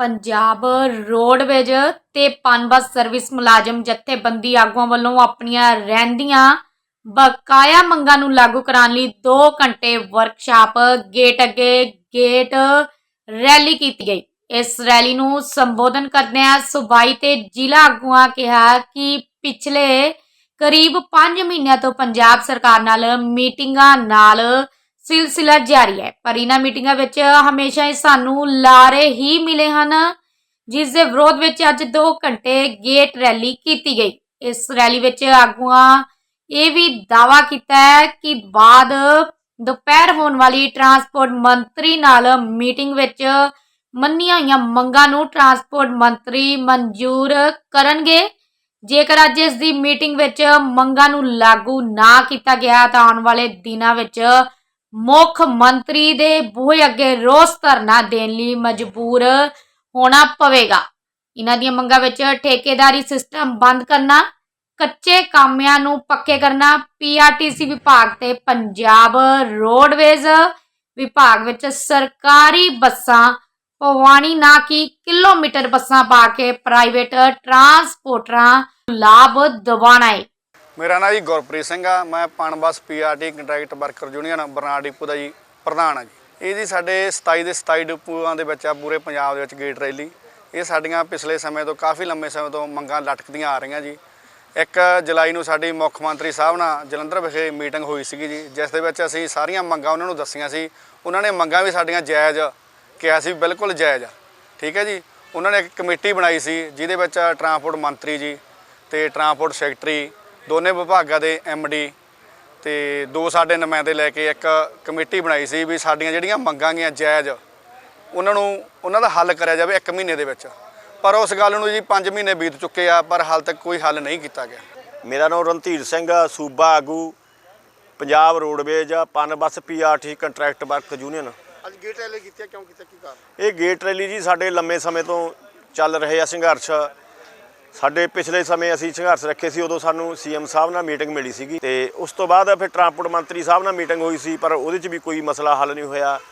Punjab roadways ਤੇ Punbus service ਮੁਲਾਜ਼ਮ ਜਥੇਬੰਦੀ ਆਗੂਆਂ ਵੱਲੋਂ ਆਪਣੀਆਂ ਰਹਿੰਦੀਆਂ ਬਕਾਇਆ ਮੰਗਾਂ ਨੂੰ ਲਾਗੂ ਕਰਾਉਣ ਲਈ 2 ਘੰਟੇ ਵਰਕਸ਼ਾਪ ਗੇਟ ਅੱਗੇ ਗੇਟ ਰੈਲੀ ਕੀਤੀ ਗਈ। ਇਸ ਰੈਲੀ ਨੂੰ ਸੰਬੋਧਨ ਕਰਦਿਆਂ ਸੁਬਾਈ ਤੇ ਜ਼ਿਲ੍ਹਾ ਆਗੂਆਂ ਕਿਹਾ ਕਿ ਪਿਛਲੇ ਕਰੀਬ 5 ਮਹੀਨਿਆਂ ਤੋਂ ਪੰਜਾਬ ਸਰਕਾਰ ਨਾਲ ਮੀਟਿੰਗਾਂ ਨਾਲ ਸਿਲਸਿਲਾ ਜਾਰੀ ਹੈ। ਪਰ ਇਹਨਾਂ ਮੀਟਿੰਗਾਂ ਵਿੱਚ ਹਮੇਸ਼ਾ ਹੀ ਸਾਨੂੰ ਲਾਰੇ ਹੀ ਮਿਲੇ ਹਨ, ਜਿਸ ਦੇ ਵਿਰੋਧ ਵਿੱਚ ਅੱਜ 2 ਘੰਟੇ ਗੇਟ ਰੈਲੀ ਕੀਤੀ ਗਈ। ਇਸ ਰੈਲੀ ਵਿੱਚ ਆਗੂਆਂ ਇਹ ਵੀ ਦਾਵਾ ਕੀਤਾ ਹੈ ਕਿ ਬਾਅਦ ਦੁਪਹਿਰ ਹੋਣ ਵਾਲੀ ਟਰਾਂਸਪੋਰਟ ਮੰਤਰੀ ਨਾਲ ਮੀਟਿੰਗ ਵਿੱਚ ਮੰਨੀਆਂ ਹੋਈਆਂ ਮੰਗਾਂ ਨੂੰ ਟਰਾਂਸਪੋਰਟ ਮੰਤਰੀ ਮਨਜ਼ੂਰ ਕਰਨਗੇ। ਜੇਕਰ ਅੱਜ ਇਸ ਦੀ ਮੀਟਿੰਗ ਵਿੱਚ ਮੰਗਾਂ ਨੂੰ ਲਾਗੂ ਨਾ ਕੀਤਾ ਗਿਆ ਤਾਂ ਆਉਣ ਵਾਲੇ ਦਿਨਾਂ ਵਿੱਚ ਮੁੱਖ ਮੰਤਰੀ ਦੇ ਬੂਹੇ ਅੱਗੇ ਰੋਸ ਧਰਨਾ ਦੇਣ ਲਈ ਮਜਬੂਰ ਹੋਣਾ ਪਵੇਗਾ। ਇਹਨਾਂ ਦੀਆਂ ਮੰਗਾਂ ਵਿੱਚ ਠੇਕੇਦਾਰੀ ਸਿਸਟਮ ਬੰਦ ਕਰਨਾ, ਕੱਚੇ ਕਾਮਿਆਂ ਨੂੰ ਪੱਕੇ ਕਰਨਾ ਪੀਆਰਟੀਸੀ ਵਿਭਾਗ ਤੇ ਪੰਜਾਬ ਰੋਡਵੇਜ਼ ਵਿਭਾਗ ਵਿੱਚ ਸਰਕਾਰੀ ਬੱਸਾਂ ਪਵਾਣੀ ਨਾ ਕਿ ਕਿਲੋਮੀਟਰ ਬੱਸਾਂ ਪਾ ਕੇ ਪ੍ਰਾਈਵੇਟ ਟਰਾਂਸਪੋਰਟਰਾਂ ਲਾਭ ਦਿਵਾਉਣਾ ਹੈ ਮੇਰਾ ਨਾਮ ਜੀ ਗੁਰਪ੍ਰੀਤ ਸਿੰਘ ਆ, ਮੈਂ Punbus PRT contract worker union, Barnala depot ਦਾ ਜੀ ਪ੍ਰਧਾਨ ਆ ਜੀ। ਇਹ ਜੀ ਸਾਡੇ 27 ਦੇ 27 ਡਿਪੂਆਂ ਦੇ ਵਿੱਚ ਆ, ਪੂਰੇ ਪੰਜਾਬ ਦੇ ਵਿੱਚ ਗੇਟ ਰੈਲੀ। ਇਹ ਸਾਡੀਆਂ ਪਿਛਲੇ ਸਮੇਂ ਤੋਂ ਕਾਫੀ ਲੰਮੇ ਸਮੇਂ ਤੋਂ ਮੰਗਾਂ ਲਟਕਦੀਆਂ ਆ ਰਹੀਆਂ ਜੀ। 1 ਜੁਲਾਈ ਨੂੰ ਸਾਡੀ ਮੁੱਖ ਮੰਤਰੀ ਸਾਹਿਬ ਨਾਲ ਜਲੰਧਰ ਵਿਖੇ ਮੀਟਿੰਗ ਹੋਈ ਸੀਗੀ ਜੀ, ਜਿਸ ਦੇ ਵਿੱਚ ਅਸੀਂ ਸਾਰੀਆਂ ਮੰਗਾਂ ਉਹਨਾਂ ਨੂੰ ਦੱਸੀਆਂ ਸੀ। ਉਹਨਾਂ ਨੇ ਮੰਗਾਂ ਵੀ ਸਾਡੀਆਂ ਜਾਇਜ਼ ਕਿਹਾ ਸੀ ਬਿਲਕੁਲ ਜਾਇਜ਼ ਆ। ਠੀਕ ਹੈ ਜੀ? ਉਹਨਾਂ ਨੇ ਇੱਕ ਕਮੇਟੀ ਬਣਾਈ ਸੀ, ਜਿਹਦੇ ਵਿੱਚ ਟਰਾਂਸਪੋਰਟ ਮੰਤਰੀ ਜੀ ਤੇ ਟਰਾਂਸਪੋਰਟ ਸੈਕਟਰੀ ਦੋਨੇ ਵਿਭਾਗਾਂ ਦੇ ਡੀ ਤੇ ਦੋ ਸਾਡੇ ਨੁਮਾਇੰਦੇ ਲੈ ਕੇ ਇੱਕ ਕਮੇਟੀ ਬਣਾਈ ਸੀ ਵੀ ਸਾਡੀਆਂ ਜਿਹੜੀਆਂ ਮੰਗਾਂ ਗੀਆਂ ਜਾਇਜ਼ ਉਹਨਾਂ ਨੂੰ ਉਹਨਾਂ ਦਾ ਹੱਲ ਕਰਿਆ ਜਾਵੇ 1 ਮਹੀਨੇ ਦੇ ਵਿੱਚ। ਪਰ ਉਸ ਗੱਲ ਨੂੰ ਜੀ 5 ਮਹੀਨੇ ਬੀਤ ਚੁੱਕੇ ਆ ਪਰ ਹਾਲ ਤੱਕ ਕੋਈ ਹੱਲ ਨਹੀਂ ਕੀਤਾ ਗਿਆ। ਮੇਰਾ ਨਾਮ ਰਣਧੀਰ ਸਿੰਘ ਆ, ਸੂਬਾ ਆਗੂ Punjab roadways Punbus PRT contract work union. ਅੱਜ ਗੇਟ ਰੈਲੀ ਕੀਤੀ ਕਿਉਂ ਕੀਤਾ ਕੀ ਕਾਰਨ? ਇਹ ਗੇਟ ਰੈਲੀ ਜੀ ਸਾਡੇ ਲੰਮੇ ਸਮੇਂ ਤੋਂ ਚੱਲ ਰਹੇ ਆ ਸੰਘਰਸ਼। ਸਾਡੇ ਪਿਛਲੇ ਸਮੇਂ ਅਸੀਂ ਸੰਘਰਸ਼ ਰੱਖੇ ਸੀ, ਉਦੋਂ ਸਾਨੂੰ ਸੀਐਮ ਸਾਹਿਬ ਨਾਲ ਮੀਟਿੰਗ ਮਿਲੀ ਸੀਗੀ ਤੇ ਉਸ ਤੋਂ ਬਾਅਦ ਫਿਰ ਟਰਾਂਸਪੋਰਟ ਮੰਤਰੀ ਸਾਹਿਬ ਨਾਲ ਮੀਟਿੰਗ ਹੋਈ ਸੀ, ਪਰ ਉਹਦੇ 'ਚ ਵੀ ਕੋਈ ਮਸਲਾ ਹੱਲ ਨਹੀਂ ਹੋਇਆ।